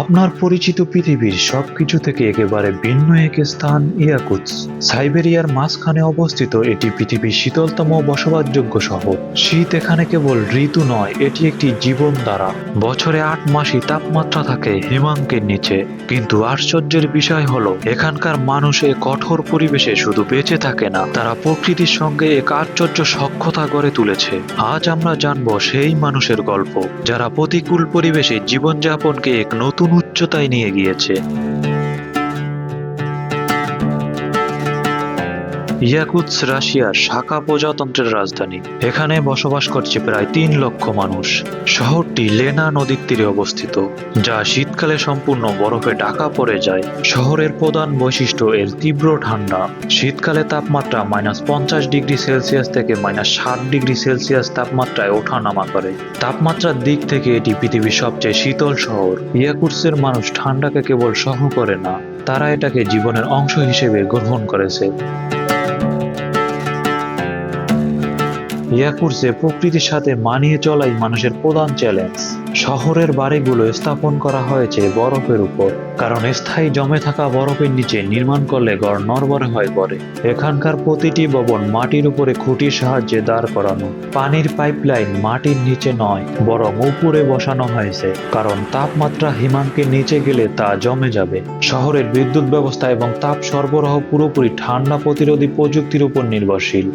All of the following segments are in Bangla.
আপনার পরিচিত পৃথিবীর সবকিছু থেকে একেবারে ভিন্ন এক স্থান ইয়াকুৎস সাইবেরিয়ার মাঝখানে অবস্থিত এটি পৃথিবীর শীতলতম বসবাসযোগ্য শহর। শীত এখানে কেবল ঋতু নয়, এটি একটি জীবন দ্বারা। বছরে আট মাসই তাপমাত্রা থাকে হিমাঙ্কের নিচে। কিন্তু আশ্চর্যের বিষয় হলো, এখানকার মানুষ এ কঠোর পরিবেশে শুধু বেঁচে থাকে না, তারা প্রকৃতির সঙ্গে এক আশ্চর্য সক্ষতা গড়ে তুলেছে। আজ আমরা জানব সেই মানুষের গল্প, যারা প্রতিকূল পরিবেশে জীবনযাপনকে এক নতুন উচ্চতায় নিয়ে গিয়েছে। ইয়াকুৎস রাশিয়ার শাখা প্রজাতন্ত্রের রাজধানী। এখানে বসবাস করছে প্রায় তিন লক্ষ মানুষ। শহরটি লেনা নদীর তীরে অবস্থিত, যা শীতকালে সম্পূর্ণ বরফে ঢাকা পড়ে যায়। শহরের প্রধান বৈশিষ্ট্য এর তীব্র ঠান্ডা। শীতকালে তাপমাত্রা মাইনাস পঞ্চাশ ডিগ্রি সেলসিয়াস থেকে মাইনাস ষাট ডিগ্রি সেলসিয়াস তাপমাত্রায় ওঠানামা করে। তাপমাত্রার দিক থেকে এটি পৃথিবীর সবচেয়ে শীতল শহর। ইয়াকুৎসের মানুষ ঠান্ডাকে কেবল সহ করে না, তারা এটাকে জীবনের অংশ হিসেবে গ্রহণ করেছে। ইয়াকুর্সে প্রকৃতির সাথে মানিয়ে চলাই মানুষের প্রধান চ্যালেঞ্জ শহরের বাড়িগুলো স্থাপন করা হয়েছে বরফের উপর, কারণ স্থায়ী জমে থাকা বরফের নিচে নির্মাণ করলে গড় নরবরে হয়ে পড়ে। এখানকার প্রতিটি ভবন মাটির উপরে খুঁটির সাহায্যে দাঁড় করানো। পানির পাইপলাইন মাটির নিচে নয়, বরং উপরে বসানো হয়েছে, কারণ তাপমাত্রা হিমাঙ্কের নিচে গেলে তা জমে যাবে। শহরের বিদ্যুৎ ব্যবস্থা এবং তাপ সরবরাহ পুরোপুরি ঠান্ডা প্রতিরোধী প্রযুক্তির উপর নির্ভরশীল।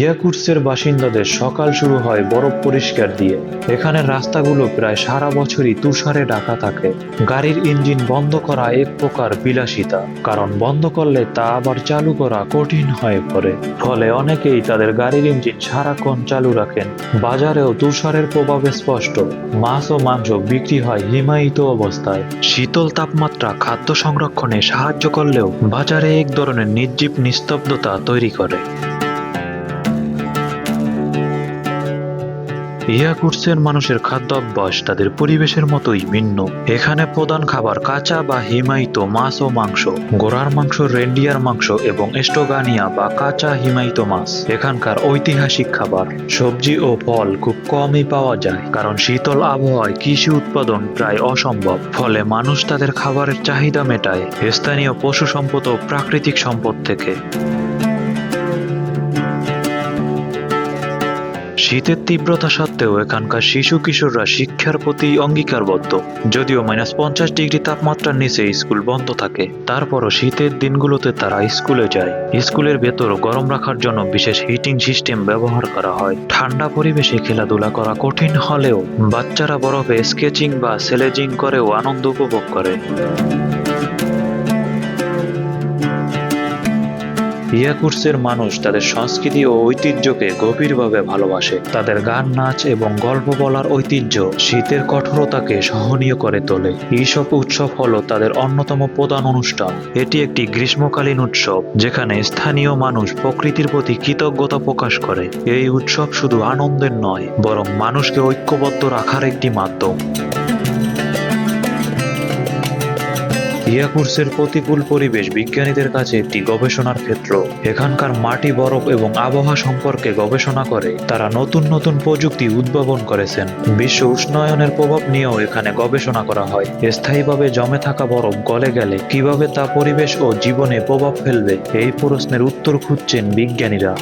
ইয়াকুটসের বাসিন্দাদের সকাল শুরু হয় বরফ পরিষ্কার দিয়ে। এখানে রাস্তাগুলো প্রায় সারা বছরই তুষারে ঢাকা থাকে। গাড়ির ইঞ্জিন বন্ধ করা এক প্রকার বিলাসিতা, কারণ বন্ধ করলে তা আবার চালু করা কঠিন হয়ে পড়ে। ফলে অনেকেই তাদের গাড়ির ইঞ্জিন সারাক্ষণ চালু রাখেন। বাজারেও তুষারের প্রভাব স্পষ্ট। মাছ ও মাংস বিক্রি হয় হিমায়িত অবস্থায়। শীতল তাপমাত্রা খাদ্য সংরক্ষণে সাহায্য করলেও বাজারে এক ধরনের নির্জীব নিস্তব্ধতা তৈরি করে। ইয়াকুটসের মানুষের খাদ্যাভ্যাস তাদের পরিবেশের মতোই ভিন্ন। এখানে প্রধান খাবার কাঁচা বা হিমায়িত মাছ ও মাংস, গোড়ার মাংস, রেন্ডিয়ার মাংস এবং এস্টোগানিয়া বা কাঁচা হিমায়িত মাছ। এখানকার ঐতিহাসিক খাবার, সবজি ও ফল খুব কমই পাওয়া যায়, কারণ শীতল আবহাওয়ায় কৃষি উৎপাদন প্রায় অসম্ভব। ফলে মানুষ তাদের খাবারের চাহিদা মেটায় স্থানীয় পশু সম্পদ ও প্রাকৃতিক সম্পদ থেকে। শীতের তীব্রতা সত্ত্বেও এখানকার শিশু কিশোররা শিক্ষার প্রতি অঙ্গীকারবদ্ধ। যদিও মাইনাস পঞ্চাশ ডিগ্রি তাপমাত্রার নিচে স্কুল বন্ধ থাকে, তারপরও শীতের দিনগুলোতে তারা স্কুলে যায়। স্কুলের ভেতর গরম রাখার জন্য বিশেষ হিটিং সিস্টেম ব্যবহার করা হয়। ঠান্ডা পরিবেশে খেলাধুলা করা কঠিন হলেও বাচ্চারা বরফে স্কেচিং বা সেলেজিং করেও আনন্দ উপভোগ করে। ইয়াকুটসের মানুষ তাদের সংস্কৃতি ও ঐতিহ্যকে গভীরভাবে ভালোবাসে। তাদের গান, নাচ এবং গল্প বলার ঐতিহ্য শীতের কঠোরতাকে সহনীয় করে তোলে। এইসব উৎসব হলো তাদের অন্যতম প্রধান অনুষ্ঠান। এটি একটি গ্রীষ্মকালীন উৎসব, যেখানে স্থানীয় মানুষ প্রকৃতির প্রতি কৃতজ্ঞতা প্রকাশ করে। এই উৎসব শুধু আনন্দের নয়, বরং মানুষকে ঐক্যবদ্ধ রাখার একটি মাধ্যম। ইয়াকুটসের প্রতিকূল পরিবেশ বিজ্ঞানীদের কাছে একটি গবেষণার ক্ষেত্র। এখানকার মাটি বরফ এবং আবহাওয়া সম্পর্কে গবেষণা করে, তারা নতুন নতুন প্রযুক্তি উদ্ভাবন করেছেন। বিশ্ব উষ্ণায়নের প্রভাব নিয়েও এখানে গবেষণা করা হয়। স্থায়ীভাবে জমে থাকা বরফ গলে গেলে কীভাবে তা পরিবেশ ও জীবনে প্রভাব ফেলবে, এই প্রশ্নের উত্তর খুঁজছেন বিজ্ঞানীরা।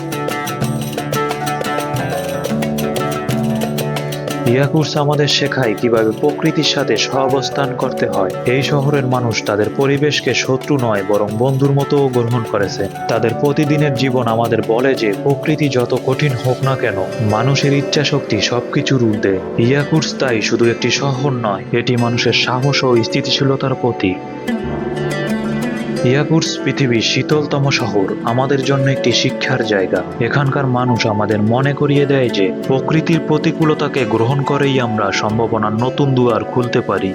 ইয়াকুটস আমাদের শেখায় কীভাবে প্রকৃতির সাথে সহাবস্থান করতে হয়। এই শহরের মানুষ তাদের পরিবেশকে শত্রু নয়, বরং বন্ধুর মতো গ্রহণ করেছে। তাদের প্রতিদিনের জীবন আমাদের বলে যে, প্রকৃতি যত কঠিন হোক না কেন, মানুষের ইচ্ছা শক্তি সবকিছুর ঊর্ধ্বে। ইয়াকুটস তাই শুধু একটি শহর নয়, এটি মানুষের সাহস ও স্থিতিশীলতার প্রতীক। ইয়াকুটস পৃথিবীর শীতলতম শহর, আমাদের জন্য একটি শিক্ষার জায়গা। এখানকার মানুষ আমাদের মনে করিয়ে দেয় যে, প্রকৃতির প্রতিকূলতাকে গ্রহণ করেই আমরা সম্ভাবনার নতুন দুয়ার খুলতে পারি।